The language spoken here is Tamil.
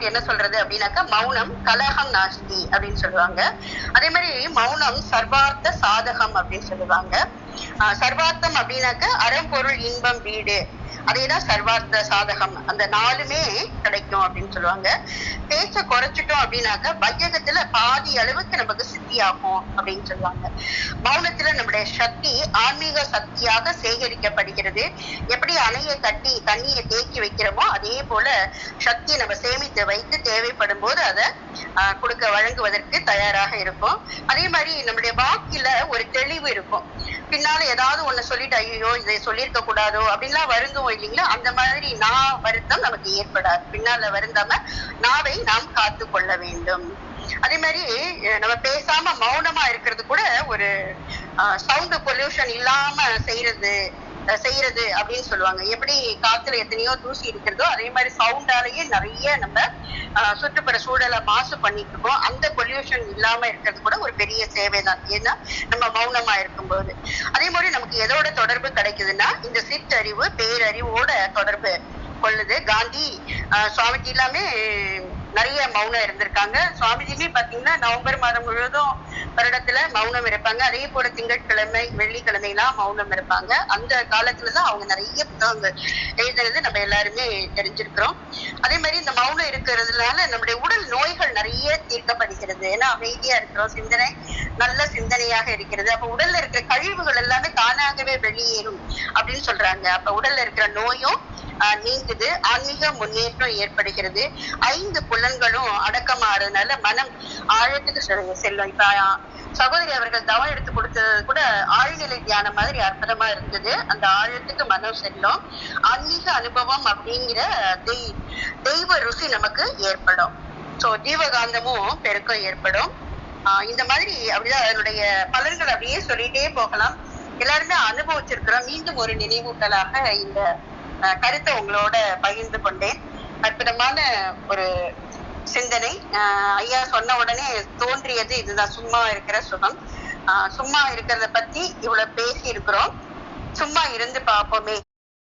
என்ன சொல்றது அப்படின்னாக்கா மௌனம் கலகம் நாஸ்தி அப்படின்னு சொல்லுவாங்க. அதே மாதிரி மௌனம் சர்வார்த்த சாதகம் அப்படின்னு சொல்லுவாங்க. சர்வார்த்தம் அப்படின்னாக்க அறம்பொருள் இன்பம் வீடு. அதேதான் சர்வார்த்த சாதகம். அந்த நாலுமே கிடைக்கும் அப்படின்னு சொல்லுவாங்க. பேச்ச குறைச்சிட்டோம் அப்படின்னாக்க வையகத்துல பாதி அளவுக்கு நமக்கு சித்தி ஆகும் அப்படின்னு சொல்லுவாங்க. மௌனத்துல நம்முடைய சக்தி ஆன்மீக சக்தியாக சேகரிக்கப்படுகிறது. எப்படி அணையை கட்டி தண்ணியை தேக்கி வைக்கிறோமோ அதே போல சக்தியை நம்ம சேமித்து வைத்து தேவைப்படும் போது அதை கொடுக்க வழங்குவதற்கு தயாராக இருக்கும் அதே மாதிரி நம்முடைய வாக்கில ஒரு தெளிவு இருக்கும். பின்னால ஏதாவது ஒண்ணு சொல்லிட்டு ஐயோ இதை சொல்லியிருக்க கூடாதோ அப்படின்லாம் வருந்துவோம் இல்லைங்களா? அந்த மாதிரி நான் வருத்தம் நமக்கு ஏற்படாது. பின்னால வருந்தாம நாவை நாம் காத்து கொள்ள வேண்டும். அதே மாதிரி நம்ம பேசாம மௌனமா இருக்கிறது கூட ஒரு சவுண்ட் பொல்யூஷன் இல்லாம செய்யறது செய்யறது அப்படின்னு சொல்லுவாங்க. எப்படி காத்துல எத்தனையோ தூசி இருக்கிறதோ அதே மாதிரி சவுண்டாலேயே நிறைய நம்ம சுற்றுப்புற சூழலை மாசு பண்ணிட்டு இருக்கோம். அந்த பொல்யூஷன் இல்லாம இருக்கிறது கூட ஒரு பெரிய சேவை தான் ஏன்னா நம்ம மௌனமா இருக்கும்போது. அதே மாதிரி நமக்கு எதோட தொடர்பு கிடைக்குதுன்னா இந்த சிற்றறிவு பேரறிவோட தொடர்பு கொள்ளுது. காந்தி சுவாமிஜி எல்லாமே நிறைய மௌனம் இருந்திருக்காங்க. சுவாமிஜியுமே பாத்தீங்கன்னா நவம்பர் மாதம் முழுவதும் வருடத்துல மௌனம் இருப்பாங்க. அதே போல திங்கட்கிழமை வெள்ளிக்கிழமை எல்லாம் மௌனம் இருப்பாங்க. அந்த காலத்துலதான் அவங்க நிறைய புத்தகங்கள் எழுதுறது நம்ம எல்லாருமே தெரிஞ்சிருக்கிறோம். அதே மாதிரி இந்த மௌனம் இருக்கிறதுனால நம்முடைய உடல் நோய்கள் நிறைய தீர்க்கப்படுகிறது. ஏன்னா அமைதியா இருக்கிறோம் சிந்தனை நல்ல சிந்தனையாக இருக்கிறது. அப்ப உடல்ல இருக்கிற கழிவுகள் எல்லாமே தானாகவே வெளியேறும் அப்படின்னு சொல்றாங்க. அப்ப உடல்ல இருக்கிற நோயும் நீங்குது. ஆன்மீக முன்னேற்றம் ஏற்படுகிறது. ஐந்து புலன்களும் அடக்கமாறதுனால மனம் ஆழத்துக்கு செல்லும் இப்ப சகோதரி அவர்கள் தவம் எடுத்து கொடுத்தது கூட ஆழ்நிலை தியானம் மாதிரி அற்புதமா இருந்தது. அந்த ஆழத்துக்கு மனம் செல்லும். ஆன்மீக அனுபவம் அப்படிங்கிற தெய் தெய்வ ருசி நமக்கு ஏற்படும். சோ ஜீவகாந்தமும் பெருக்கம் ஏற்படும். ஆஹ் இந்த மாதிரி அப்படிதான் அதனுடைய பலன்கள் அப்படியே சொல்லிட்டே போகலாம். எல்லாருமே அனுபவிச்சிருக்கிறோம். மீண்டும் ஒரு நினைவூட்டலாக இந்த கருத்தை உங்களோட பகிர்ந்து கொண்டேன். அற்புதமான ஒரு சிந்தனை. ஐயா சொன்ன உடனே தோன்றியது இதுதான். சும்மா இருக்கிற சுகம். ஆஹ் சும்மா இருக்கிறத பத்தி இவ்வளவு பேசி இருக்கிறோம் சும்மா இருந்து பார்ப்போமே.